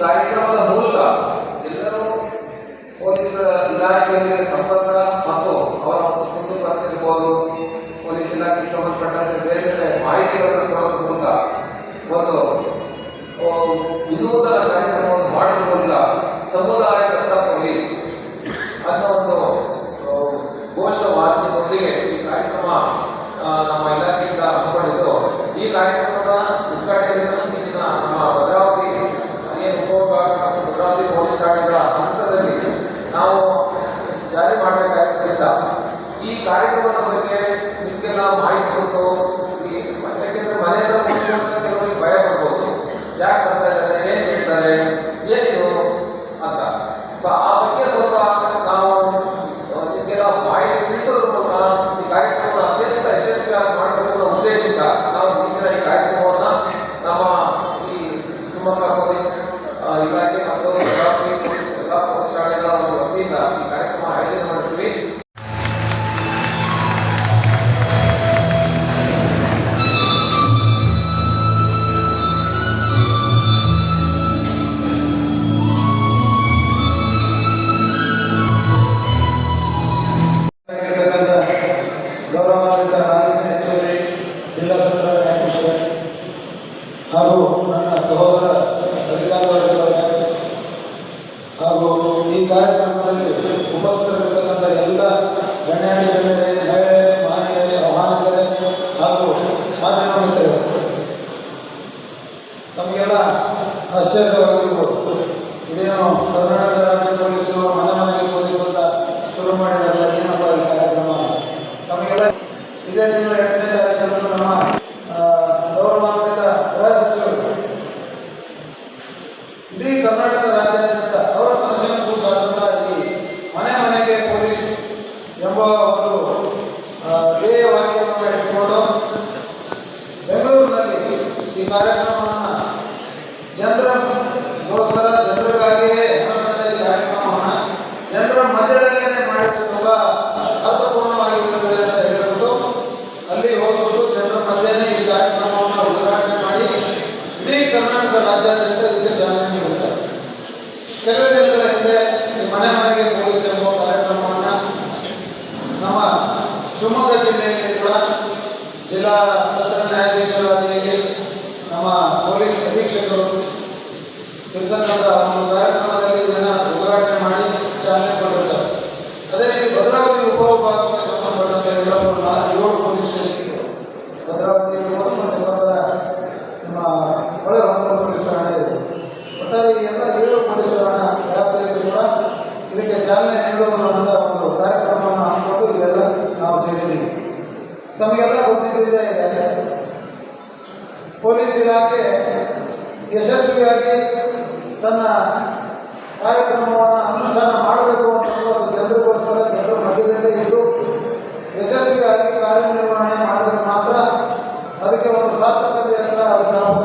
ಕಾರ್ಯಕ್ರಮದ ಮೂಲಕ ಎಲ್ಲರೂ ಪೊಲೀಸ್ ಇಲಾಖೆಯೊಂದಿಗೆ ಸಂಪರ್ಕ ಶಾಲೆಗಳ ಹಂತದಲ್ಲಿ ನಾವು ಜಾರಿ ಮಾಡಬೇಕಾಗಿದ್ದರಿಂದ ಈ ಕಾರ್ಯಕ್ರಮದ ಬಗ್ಗೆ ನಿಮಗೆಲ್ಲ ಮಾಹಿತಿ ಕೊಟ್ಟು ಯಾಕೆಂದರೆ ಮನೆಯಿಂದ ಕೆಲವರಿಗೆ ಭಯ ಬರ್ಬೋದು ಯಾಕೆ ಬರ್ತಾ ಇದ್ದಾರೆ ಏನು ಹೇಳ್ತಾರೆ? ಏನು ಅಂತ. ಸೊ ಆ ಬಗ್ಗೆ ಸ್ವಲ್ಪ ನಾವು ನಿಮಗೆಲ್ಲ ಮಾಹಿತಿ ತಿಳಿಸೋದ್ರ ಮೂಲಕ ಈ ಕಾರ್ಯಕ್ರಮವನ್ನು ಅತ್ಯಂತ ಯಶಸ್ವಿಯಾಗಿ ಮಾಡಬೇಕು ಅನ್ನೋ ಉದ್ದೇಶದಿಂದ ನಾವು ಮುಂದಿನ ಈ ಕಾರ್ಯಕ್ರಮವನ್ನು ನಮ್ಮ ಈ ಶಿವಮೊಗ್ಗ ಪೊಲೀಸ್ ಇಲಾಖೆ ಮತ್ತು Glória ಕೊನೆವರೆಗೆ ಪೊಲೀಸ್ ಇಲಾಖೆ ಯಶಸ್ವಿಯಾಗಿ ತನ್ನ ಕಾರ್ಯಕ್ರಮವನ್ನು ಅನುಷ್ಠಾನ ಮಾಡಬೇಕು ಅನ್ನೋದು ಜನರಿಗೋಸ್ಕರ ಜನರ ಮಧ್ಯದಲ್ಲಿ ಇದ್ದು, ಯಶಸ್ವಿಯಾಗಿ ಕಾರ್ಯನಿರ್ವಹಣೆ ಮಾಡಿದರೆ ಮಾತ್ರ ಅದಕ್ಕೆ ಒಂದು ಸಾರ್ಥಕತೆಯನ್ನು ನಾವು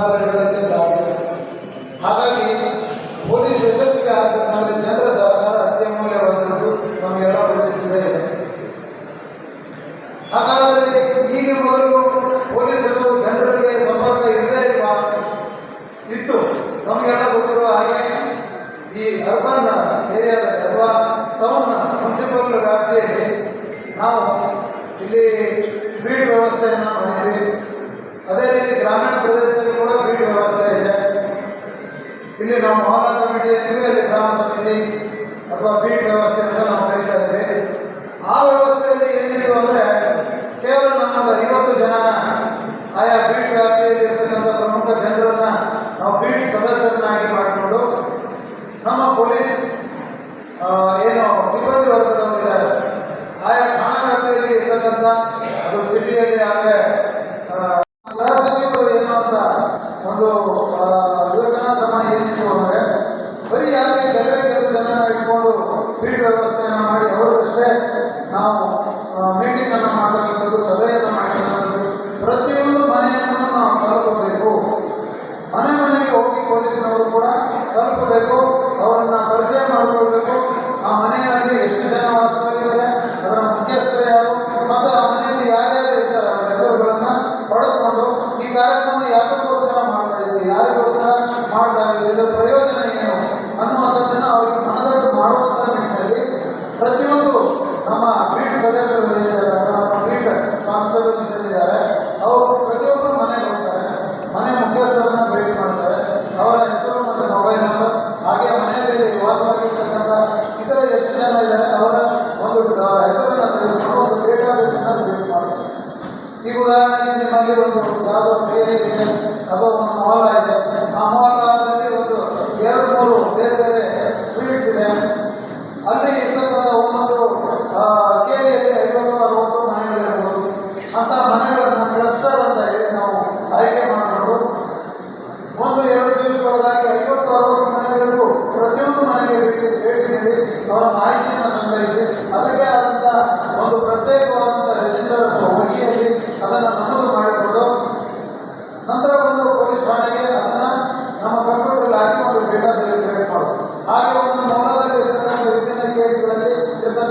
ಅಥವಾ ಬೀಟ್ ವ್ಯವಸ್ಥೆ ಅಂತ ನಾವು ಕರೀತಾ ಇದ್ವಿ. ಆ ವ್ಯವಸ್ಥೆಯಲ್ಲಿ ಏನಿತ್ತು ಅಂದ್ರೆ ಕೇವಲ ನಮ್ಮ ಐವತ್ತು ಜನ ಆಯಾ ಬೀಟ್ ವ್ಯಾಪ್ತಿಯಲ್ಲಿ ಇರ್ತಕ್ಕಂಥ ಪ್ರಮುಖ ಜನರನ್ನು ನಾವು ಬೀಟ್ ಸದಸ್ಯರನ್ನಾಗಿ ಮಾಡಿ ನೀಡುವ ವ್ಯವಸ್ಥೆಯನ್ನು ಮಾಡಿ ಅವರು ಅಷ್ಟೇ ನಾವು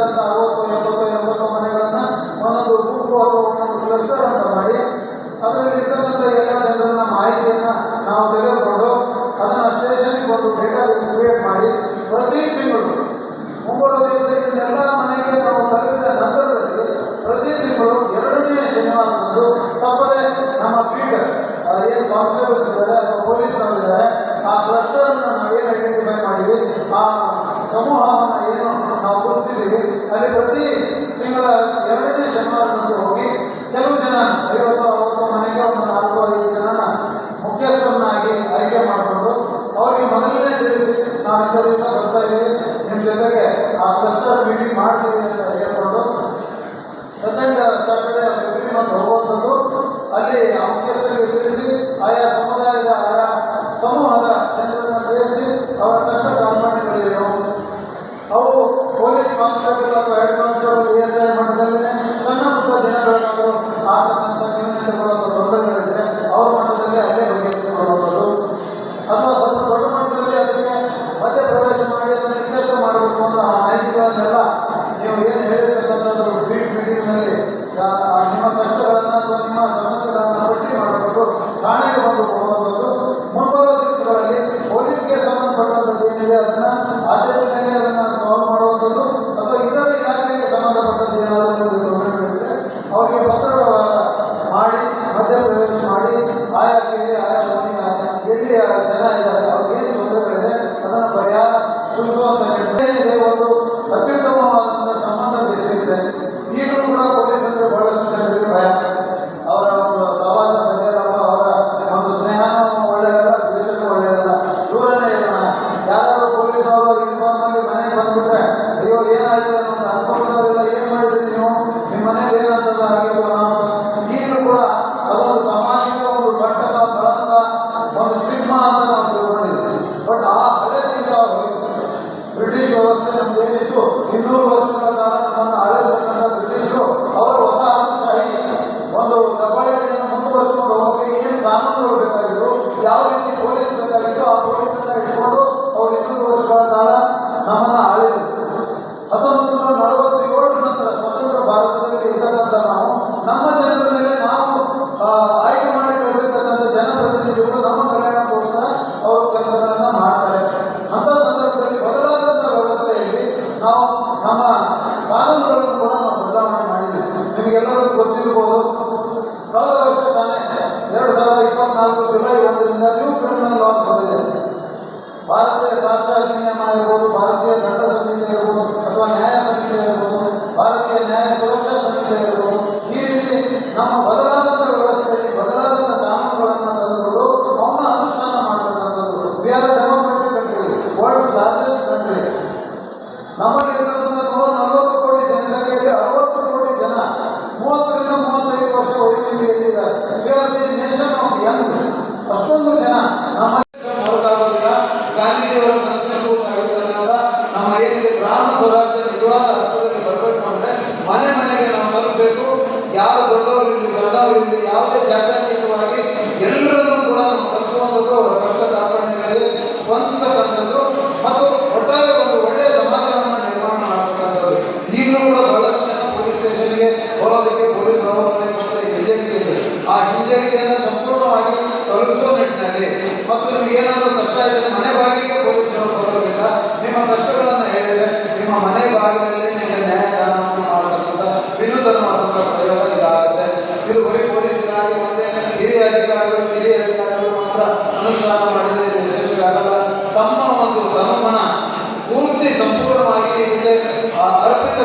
ಇರ್ತಕ್ಕಂಥ ಅರವತ್ತು, ಎಂಬತ್ತು ಎಂಬತ್ತು ಮನೆಗಳನ್ನು ಒಂದೊಂದು ಗುಂಪು ಅಥವಾ ಒಂದೊಂದು ಕ್ಲಸ್ಟರ್ ಅಂತ ಮಾಡಿ ಅದರಲ್ಲಿ ಇರ್ತಕ್ಕಂಥ ಎಲ್ಲ ಜನರನ್ನ ಮಾಹಿತಿಯನ್ನು ನಾವು ತೆಗೆದುಕೊಂಡು ಅದನ್ನು ಸ್ಟೇಷನ್ಗೆ ಒಂದು ಡೇಟಾಬೇಸ್ ಕ್ರಿಯೇಟ್ ಮಾಡಿ ಪ್ರತಿ ತಿಂಗಳು, ಮುಂಬರುವ ದಿವಸ ಎಲ್ಲ ಮನೆಗೆ ನಾವು ತಲುಪಿದ ನಂತರದಲ್ಲಿ ಪ್ರತಿ ತಿಂಗಳು ಎರಡನೇ ಶನಿವಾರದಂದು ತಪ್ಪದೇ ನಮ್ಮ ಪೀಠ ಏನು ಕಾನ್ಸ್ಟೇಬಲ್ಸ್ ಇದ್ದಾರೆ ಅಥವಾ ಪೊಲೀಸ್ನವರಿದ್ದಾರೆ, ಆ ಕ್ಲಸ್ಟರನ್ನು ನಾವೇನು ಐಡೆಂಟಿಫೈ ಮಾಡಿದ್ವಿ, ಆ ಸಮೂಹವನ್ನು ಏನು ನಾವು ಗುರುತಿಸಿದ್ದೀವಿ ಅಲ್ಲಿ ಪ್ರತಿ ತಿಂಗಳ ಎರಡನೇ ಶನಿವಾರದಂದು ಹೋಗಿ, ಕೆಲವು ಜನ ಐವತ್ತು, ಅರವತ್ತು ಮನೆಗೆ ಒಂದು ನಾಲ್ಕು, ಐದು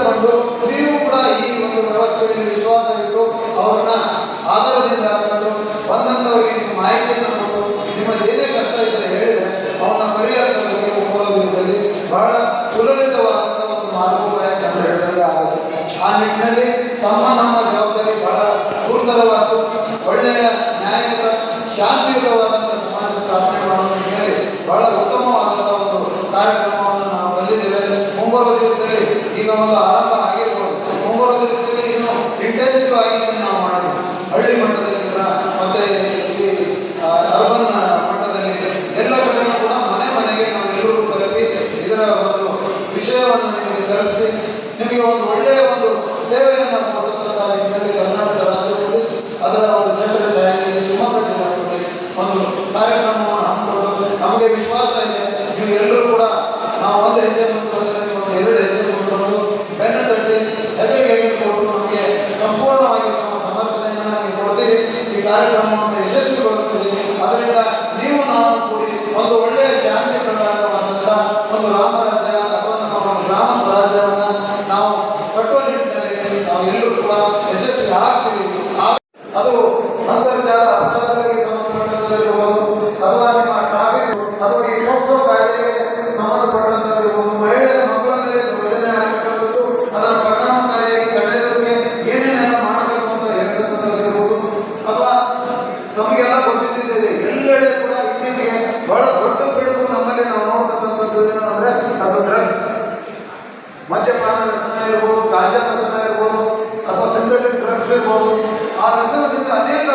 ಕಂಡು ನೀವು ಕೂಡ ಈ ಒಂದು ವ್ಯವಸ್ಥೆಯಲ್ಲಿ ವಿಶ್ವಾಸ ಇಟ್ಟು ಅವ್ರನ್ನ ಆಧಾರದಿಂದ ಹಾಕೊಂಡು ಬಂದಂಥವರಿಗೆ ಮಾಹಿತಿಯನ್ನು Alessandra Vitaneta.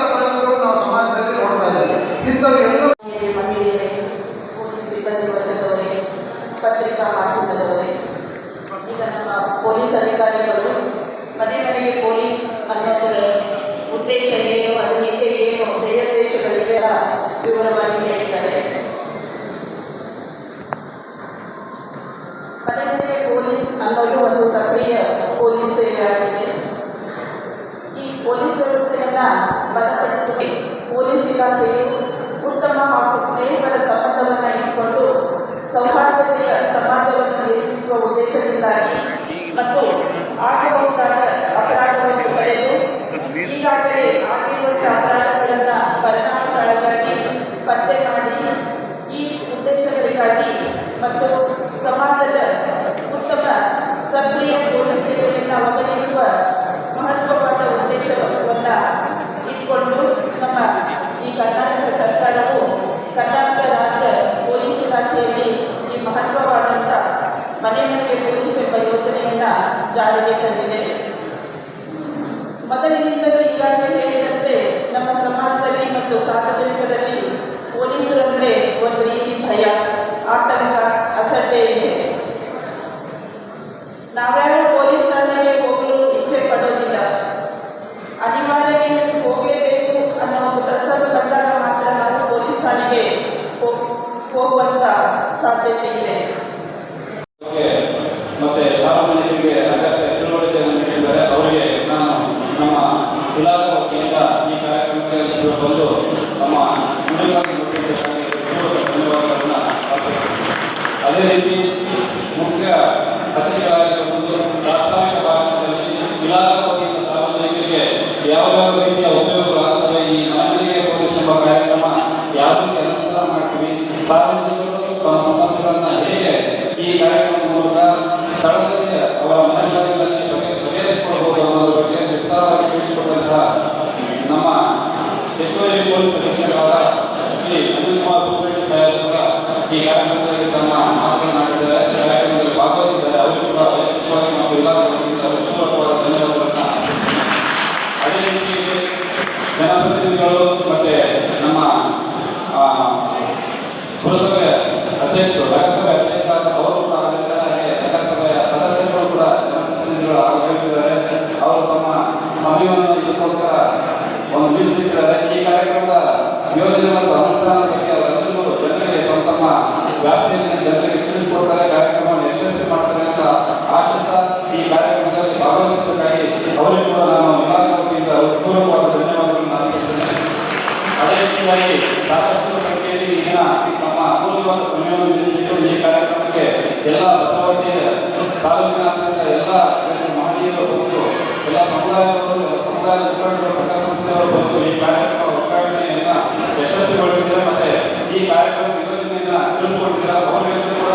ಅದೇ ರೀತಿಯಾಗಿ ಸಾಕಷ್ಟು ಸಂಖ್ಯೆಯಲ್ಲಿ ಈಗ ತಮ್ಮ ಅಮೂಲ್ಯವಾದ ಸಮಯವನ್ನು ಮೀಸಲಿಟ್ಟು ಈ ಕಾರ್ಯಕ್ರಮಕ್ಕೆ ಎಲ್ಲ ಭದ್ರಾವತಿ ತಾಲೂಕಿನಾದ್ಯಂತ ಎಲ್ಲ ಮಹನೀಯರು ಬಂದು ಎಲ್ಲ ಸಮುದಾಯದವರು ಸಮುದಾಯದ ಮುಖಂಡರು ಸಂಘ ಸಂಸ್ಥೆಯವರು ಬಂದು ಈ ಕಾರ್ಯಕ್ರಮ ಉದ್ಘಾಟನೆಯನ್ನು ಯಶಸ್ವಿಗೊಳಿಸಿದರೆ ಮತ್ತೆ ಈ ಕಾರ್ಯಕ್ರಮ ಯೋಜನೆಯನ್ನು ತಿಳ್ಕೊಂಡಿದ್ದೀರಾ ಅವರಿಗೂ ಕೂಡ